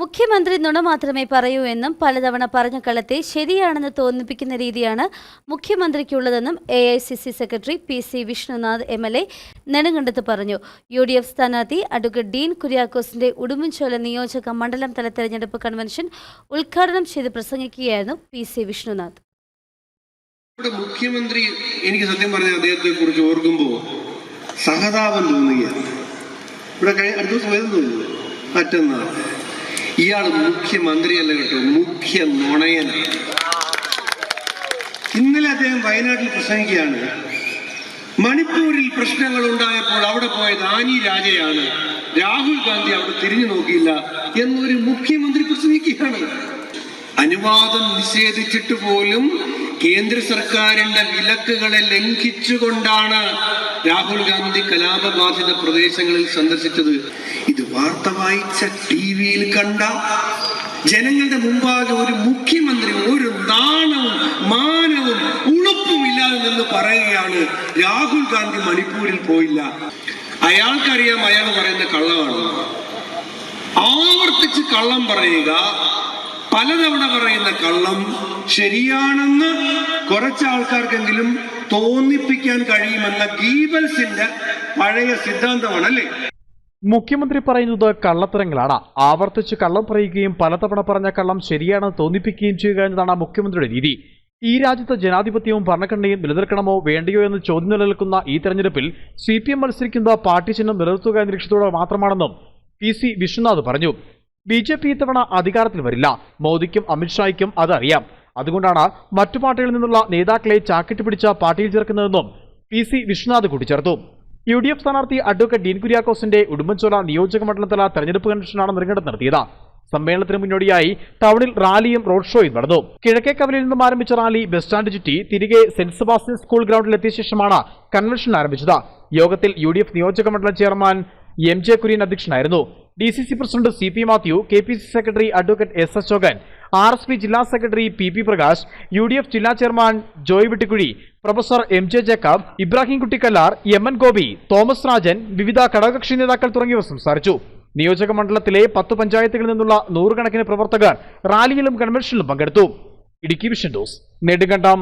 മുഖ്യമന്ത്രി നുണ മാത്രമേ പറയൂ എന്നും പലതവണ പറഞ്ഞ കളത്തെ ശരിയാണെന്ന് തോന്നിപ്പിക്കുന്ന രീതിയാണ് മുഖ്യമന്ത്രിക്കുള്ളതെന്നും A I C C secretary P C Vishnunath M L A നെടുങ്കണ്ടത്ത് പറഞ്ഞു. യു ഡി എഫ് സ്ഥാനാർത്ഥി അഡ്വക്കേറ്റ് ഡീൻ കുര്യാക്കോസിന്റെ ഉടുമ്പൻചോല നിയോജക മണ്ഡലം തല തെരഞ്ഞെടുപ്പ് കൺവെൻഷൻ ഉദ്ഘാടനം ചെയ്ത് പ്രസംഗിക്കുകയായിരുന്നു പി സി വിഷ്ണുനാഥ്. മുഖ്യമന്ത്രി എനിക്ക് സത്യം പറഞ്ഞ അദ്ദേഹത്തെ കുറിച്ച് ഓർക്കുമ്പോൾ സഹതാപം തോന്നുകയാണ്. ഇവിടെ അടുത്ത ദിവസം വരുന്നു മറ്റന്നാൾ. ഇയാൾ മുഖ്യമന്ത്രിയല്ല കേട്ടോ മുഖ്യ നുണയനാണ്. ഇന്നലെ അദ്ദേഹം വയനാട്ടിൽ പ്രസംഗിക്കുകയാണ്. മണിപ്പൂരിൽ പ്രശ്നങ്ങൾ ഉണ്ടായപ്പോൾ അവിടെ പോയത് ആനി രാജയാണ്. രാഹുൽ ഗാന്ധി അവിടെ തിരിഞ്ഞു നോക്കിയില്ല എന്നൊരു മുഖ്യമന്ത്രി പ്രസംഗിക്കുകയാണ്. അനുവാദം നിഷേധിച്ചിട്ട് പോലും കേന്ദ്ര സർക്കാരിന്റെ വിലക്കുകളെ ലംഘിച്ചുകൊണ്ടാണ് രാഹുൽ ഗാന്ധി കലാപബാധിത പ്രദേശങ്ങളിൽ സന്ദർശിച്ചത്. ഇത് വാർത്ത വായിച്ച ടി വിയിൽ കണ്ട ജനങ്ങളുടെ മുമ്പാകെ ഒരു മുഖ്യമന്ത്രി ഒരു നാണവും മാനവും ഉളുപ്പും ഇല്ലാതെ നിന്ന് പറയുകയാണ്. രാഹുൽ ഗാന്ധി മണിപ്പൂരിൽ പോയില്ല. അയാൾക്കറിയാം അയാൾ പറയുന്ന കള്ളമാണ് ആവർത്തിച്ച് കള്ളം പറയുക പലതവണ പറയുന്ന കള്ളം ശരിയാണെന്ന് കുറച്ച് ആൾക്കാർക്കെങ്കിലും തോന്നിപ്പിക്കാൻ കഴിയുമെന്ന ഗീബൽസിന്റെ പഴയ സിദ്ധാന്തമാണ് അല്ലേ മുഖ്യമന്ത്രി പറയുന്നത് കള്ളത്തരങ്ങളാണ്. ആവർത്തിച്ച് കള്ളം പറയുകയും പലതവണ പറഞ്ഞ കള്ളം ശരിയാണെന്ന് തോന്നിപ്പിക്കുകയും ചെയ്യുക എന്നതാണ് മുഖ്യമന്ത്രിയുടെ രീതി. ഈ രാജ്യത്ത് ജനാധിപത്യവും ഭരണഘടനയും നിലനിൽക്കണമോ വേണ്ടയോ എന്ന് ചോദ്യം നിലനിൽക്കുന്ന ഈ തെരഞ്ഞെടുപ്പിൽ സി പി എം മത്സരിക്കുന്ന പാർട്ടി ചിഹ്നം നിലനിർത്തുക എന്ന ലക്ഷ്യത്തോടെ മാത്രമാണെന്നും പി സി വിശ്വനാഥ് പറഞ്ഞു. ബി ജെ പി ഇത്തവണ അധികാരത്തിൽ വരില്ല. മോദിക്കും അമിത്ഷായ്ക്കും അതറിയാം അതുകൊണ്ടാണ് മറ്റു പാർട്ടികളിൽ നിന്നുള്ള നേതാക്കളെ ചാക്കിട്ട് പിടിച്ച പാർട്ടിയിൽ ചേർക്കുന്നതെന്നും പി സി വിശ്വനാഥ് കൂട്ടിച്ചേർത്തു. യു ഡി എഫ് സ്ഥാനാർത്ഥി അഡ്വക്കേറ്റ് ഡീൻ കുര്യാക്കോസിന്റെ ഉടുമ്പൻചോല നിയോജക മണ്ഡലത്തില തെരഞ്ഞെടുപ്പ് കൺവെൻഷനാണ് നെടുങ്കണ്ടത്ത് നടത്തിയത് സമ്മേളനത്തിന് മുന്നോടിയായി ടൗണിൽ റാലിയും റോഡ് ഷോയും നടന്നു. കിഴക്കേ കവലിൽ നിന്നും ആരംഭിച്ച റാലി ബസ് സ്റ്റാൻഡ് ചുറ്റി തിരികെ സെന്റ് സെബാസ്റ്റ്യൻ സ്കൂൾ ഗ്രൗണ്ടിൽ എത്തിയ ശേഷമാണ് കൺവെൻഷൻ ആരംഭിച്ചത്. യോഗത്തിൽ യു ഡി എഫ് നിയോജക മണ്ഡലം ചെയർമാൻ എം ജെ കുര്യൻ അധ്യക്ഷനായിരുന്നു. D C C president C P Mathew K P C secretary advocate S Ashokan R S P ജില്ലാ സെക്രട്ടറി P P Prakash U D F ജില്ലാ chairman Joy Vittikkuzhi professor M J Jacob Ibrahim Kuttikkallar M N Gopi Thomas Rajan വിവിധ ഘടകകക്ഷി നേതാക്കൾ തുടങ്ങിയവർ സംസാരിച്ചു. നിയോജക മണ്ഡലത്തിലെ പത്ത് പഞ്ചായത്തുകളിൽ നിന്നുള്ള നൂറുകണക്കിന് പ്രവർത്തകർ റാലിയിലും കൺവെൻഷനിലും പങ്കെടുത്തു. Idukki vision news Nedumkandam.